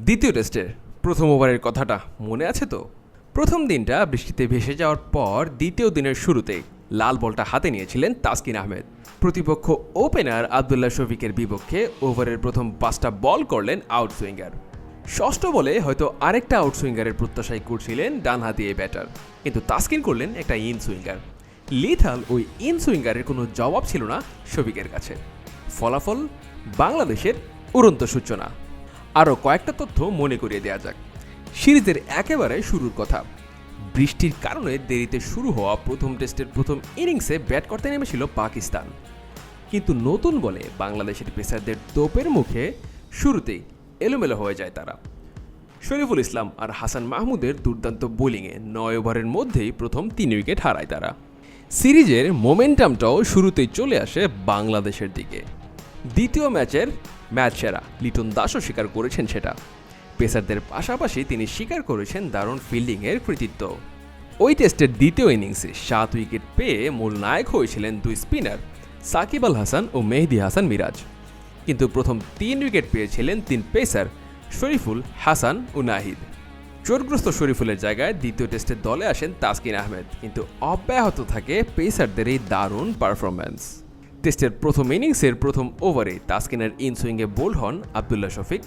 দ্বিতীয় টেস্টের প্রথম ওভারের কথাটা মনে আছে তো? প্রথম দিনটা বৃষ্টিতে ভেসে যাওয়ার পর দ্বিতীয় দিনের শুরুতে লাল বলটা হাতে নিয়েছিলেন তাসকিন আহমেদ। প্রতিপক্ষ ওপেনার আবদুল্লাহ শফিকের বিপক্ষে ওভারের প্রথম পাঁচটা বল করলেন আউটসুইঙ্গার ষষ্ঠ বলে হয়তো আরেকটা আউটসুইঙ্গারের প্রত্যাশাই করছিলেন ডান ডানহাতি এই ব্যাটার কিন্তু তাসকিন করলেন একটা ইন সুইঙ্গার লিথাল ওই ইন সুইঙ্গারের কোনো জবাব ছিল না শফিকের কাছে। ফলাফল বাংলাদেশের উড়ন্ত সূচনা। আরও কয়েকটা তথ্য মনে করিয়ে দেওয়া যাক। সিরিজের একেবারে শুরুর কথা। বৃষ্টির কারণে দেরিতে শুরু হওয়া প্রথম টেস্টের প্রথম ইনিংসে ব্যাট করতে নেমেছিল পাকিস্তান। কিন্তু নতুন বলে বাংলাদেশের পেসারদের তোপের মুখে শুরুতেই এলোমেলো হয়ে যায় তারা। শরীফুল ইসলাম আর হাসান মাহমুদের দুর্দান্ত বোলিংয়ে নয় ওভারের মধ্যেই প্রথম তিন উইকেট হারায় তারা। সিরিজের মোমেন্টামটাও শুরুতেই চলে আসে বাংলাদেশের দিকে। দ্বিতীয় ম্যাচের ম্যাচ সেরা। লিটন দাসও স্বীকার করেছেন সেটা। পেসারদের পাশাপাশি তিনি স্বীকার করেছেন দারুণ ফিল্ডিংয়ের কৃতিত্ব। ওই টেস্টের দ্বিতীয় ইনিংসে সাত উইকেট পেয়ে মূল নায়ক হয়েছিলেন দুই স্পিনার, সাকিব আল হাসান ও মেহেদি হাসান মিরাজ। কিন্তু প্রথম তিন উইকেট পেয়েছিলেন তিন পেসার, শরীফুল, হাসান ও নাহিদ। চোটগ্রস্ত শরীফুলের জায়গায় দ্বিতীয় টেস্টে দলে আসেন তাসকিন আহমেদ। কিন্তু অব্যাহত থাকে পেসারদের এই দারুণ পারফরম্যান্স টেস্টের প্রথম ইনিংসের প্রথম ওভারে তাসকিনের ইনসুইংয়ে বোল্ড হন আবদুল্লাহ শফিক।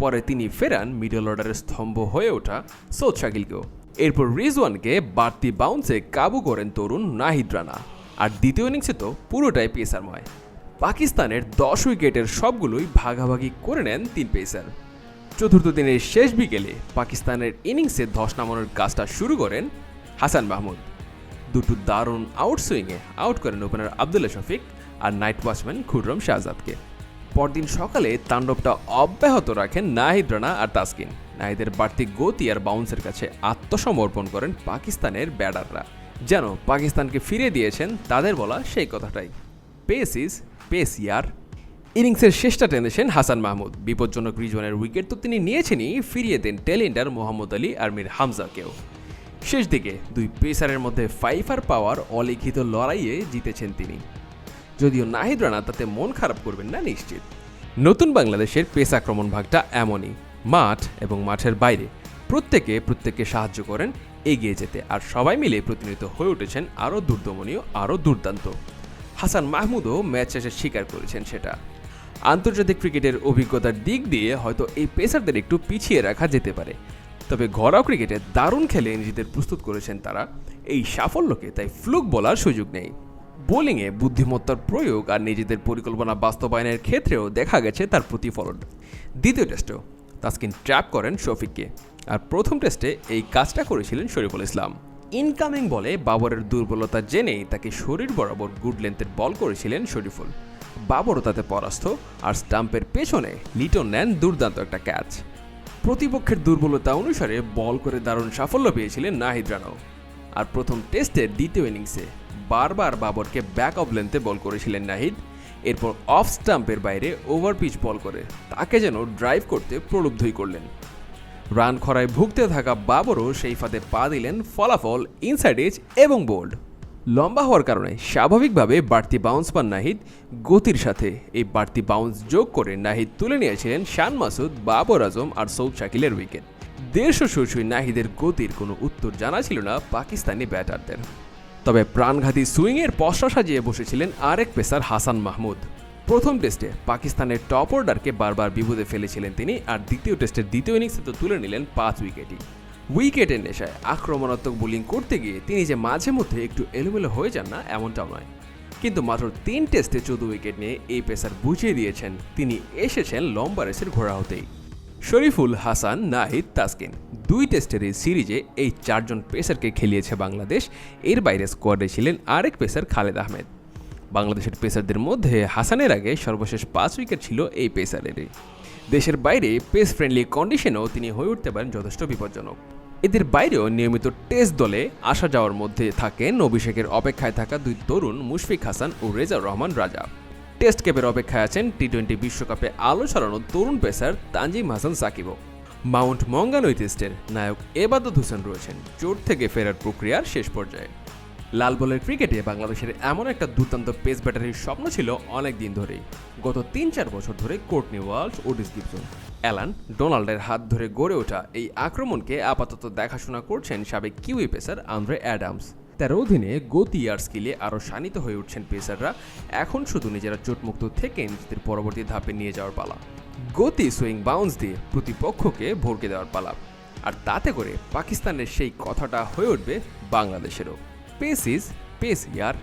পরে তিনি ফেরান মিডল অর্ডারের স্তম্ভ হয়ে ওঠা সৌদ শাকিলকেও। এরপর রিজওয়ানকে বাড়তি বাউন্সে কাবু করেন তরুণ নাহিদ রানা। আর দ্বিতীয় ইনিংসে তো পুরোটাই পেসারময় পাকিস্তানের দশ উইকেটের সবগুলোই ভাগাভাগি করে নেন তিন পেসার। চতুর্থ দিনের শেষ বিকেলে পাকিস্তানের ইনিংসে ধস নামানোর কাজটা শুরু করেন হাসান মাহমুদ। দুটো দারুণ আউটসুইংয়ে আউট করেন ওপেনার আবদুল্লা শফিক। আর নাইট ওয়াচম্যান খুররম শাহজাদকে। পরদিন সকালে তাণ্ডবটা অব্যাহত রাখেন নাহিদ রানা আর তাসকিন। নাহিদের বাড়তি গতি আর বাউন্সের কাছে আত্মসমর্পণ করেন পাকিস্তানের ব্যাটাররা যেন পাকিস্তানকে ফিরে দিয়েছেন তাদের বলা সেই কথাটাই। পেস ইজ পেস ইয়ার ইনিংসের শেষটা টেনেছেন হাসান মাহমুদ। বিপজ্জনক রিজনের উইকেট তো তিনি নিয়েছেনই, ফিরিয়ে দেন টেলেন্ডার মোহাম্মদ আলী আর মীর হামজাকেও। শেষ দিকে দুই পেসারের মধ্যে ফাইফার পাওয়ার অলিখিত লড়াইয়ে জিতেছেন তিনি। যদিও নাহিদ রানা তাতে মন খারাপ করবেন না নিশ্চিত। নতুন বাংলাদেশের পেস আক্রমণ ভাগটা এমনই, মাঠ এবং মাঠের বাইরে। প্রত্যেকে প্রত্যেককে সাহায্য করেন, এগিয়ে যেতে। আর সবাই মিলে প্রতিনিধিত্ব হয়ে উঠেছেন আরও দুর্দমনীয়, আরও দুর্দান্ত। হাসান মাহমুদও ম্যাচ শেষে স্বীকার করেছেন সেটা। আন্তর্জাতিক ক্রিকেটের অভিজ্ঞতার দিক দিয়ে হয়তো এই পেসারদের একটু পিছিয়ে রাখা যেতে পারে। তবে ঘরোয়া ক্রিকেটে দারুণ খেলে নিজেদের প্রস্তুত করেছেন তারা। এই সাফল্যকে তাই ফ্লুক বলার সুযোগ নেই। বোলিংয়ে বুদ্ধিমত্তার প্রয়োগ আর নিজেদের পরিকল্পনা বাস্তবায়নের ক্ষেত্রেও দেখা গেছে তার প্রতিফলন। দ্বিতীয় টেস্টেও তাসকিন ট্র্যাপ করেন শফিককে আর প্রথম টেস্টে এই কাজটা করেছিলেন শরীফুল ইসলাম। ইনকামিং বলে বাবরের দুর্বলতা জেনেই তাকে শরীর বরাবর গুড লেন্থের বল করেছিলেন শরীফুল। বাবরও তাতে পরাস্ত আর স্টাম্পের পেছনে লিটন নেন দুর্দান্ত একটা ক্যাচ। প্রতিপক্ষের দুর্বলতা অনুসারে বল করে দারুণ সাফল্য পেয়েছিলেন নাহিদ রানাও। আর প্রথম টেস্টের দ্বিতীয় ইনিংসে বারবার বাবরকে ব্যাক অফ লেন্থে বল করেছিলেন নাহিদ। এরপর অফ স্টাম্পের বাইরে ওভার পিচ বল করে তাকে যেন ড্রাইভ করতে প্রলুব্ধই করলেন। রান খরায় ভুগতে থাকা বাবরও সেই ফাঁদে পা দিলেন ফলাফল ইনসাইড এজ এবং বোল্ড লম্বা হওয়ার কারণে স্বাভাবিকভাবে বাড়তি বাউন্স পান নাহিদ। গতির সাথে এই বাড়তি বাউন্স যোগ করে নাহিদ তুলে নিয়েছিলেন শান মাসুদ, বাবর আজম আর সৌদ শাকিলের উইকেট দেড়শো সুসুই নাহিদের গতির কোনো উত্তর জানা ছিল না পাকিস্তানি ব্যাটারদের। তবে প্রাণঘাতী সুইংয়ের পশা সাজিয়ে বসেছিলেন আরেক পেসার হাসান মাহমুদ। প্রথম টেস্টে পাকিস্তানের টপ অর্ডারকে বারবার বিপদে ফেলেছিলেন তিনি আর দ্বিতীয় টেস্টের দ্বিতীয় ইনিংসে তো তুলে নিলেন পাঁচ উইকেটই। উইকেটের নেশায় আক্রমণাত্মক বোলিং করতে গিয়ে তিনি যে মাঝে মধ্যে একটু এলোমেলো হয়ে যান না, এমনটাও নয়। কিন্তু মাত্র তিন টেস্টে চোদ্দ উইকেট নিয়ে এই পেসার বুঝিয়ে দিয়েছেন, তিনি এসেছেন লম্বা রেসের ঘোড়া হতেই। শরীফুল হাসান, নাহিদ, তাসকিন দুই টেস্টের এই সিরিজে এই চারজন পেসারকে খেলিয়েছে বাংলাদেশ। এর বাইরে স্কোয়াডে ছিলেন আরেক পেসার খালেদ আহমেদ। বাংলাদেশের পেসারদের মধ্যে হাসানের আগে সর্বশেষ পাঁচ উইকেট ছিল এই পেসারেরই। দেশের বাইরে পেস ফ্রেন্ডলি কন্ডিশনেও তিনি হয়ে উঠতে পারেন যথেষ্ট বিপজ্জনক। এদের বাইরেও নিয়মিত টেস্ট দলে আসা যাওয়ার মধ্যে থাকেন। অভিষেকের অপেক্ষায় থাকা দুই তরুণ মুশফিক হাসান ও রেজাউর রহমান রাজা। টেস্ট ক্যাপের অপেক্ষায় আছেন টি টোয়েন্টি বিশ্বকাপে আলো ছড়ানো তরুণ পেসার তানজিম হাসান সাকিবও। মাউন্ট মঙ্গানই টেস্টের নায়ক এবাদত হোসেন রয়েছেন, চোট থেকে ফেরার প্রক্রিয়ার শেষ পর্যায়ে। লাল বলের ক্রিকেটে বাংলাদেশের এমন একটা দুর্দান্ত পেস ব্যাটারির স্বপ্ন ছিল অনেক দিন ধরেই। গত তিন চার বছর ধরে Courtney Walsh Ottis Gibson. Allan ডোনাল্ডের হাত ধরে গড়ে ওঠা এই আক্রমণকে আপাতত দেখাশোনা করছেন সাবেক কিউই পেসার আন্দ্রে অ্যাডামস। তার অধীনে গতি আর স্কিলে আরও শানিত হয়ে উঠছেন পেসাররা। এখন শুধু নিজেরা চোটমুক্ত থেকে নিজেদের পরবর্তী ধাপে নিয়ে যাওয়ার পালা। গতি সুইং বাউন্স দিয়ে প্রতিপক্ষকে ভরকে দেওয়ার পালা। আর তাতে করে পাকিস্তানের সেই কথাটা হয়ে উঠবে বাংলাদেশেরও। Pace is pace year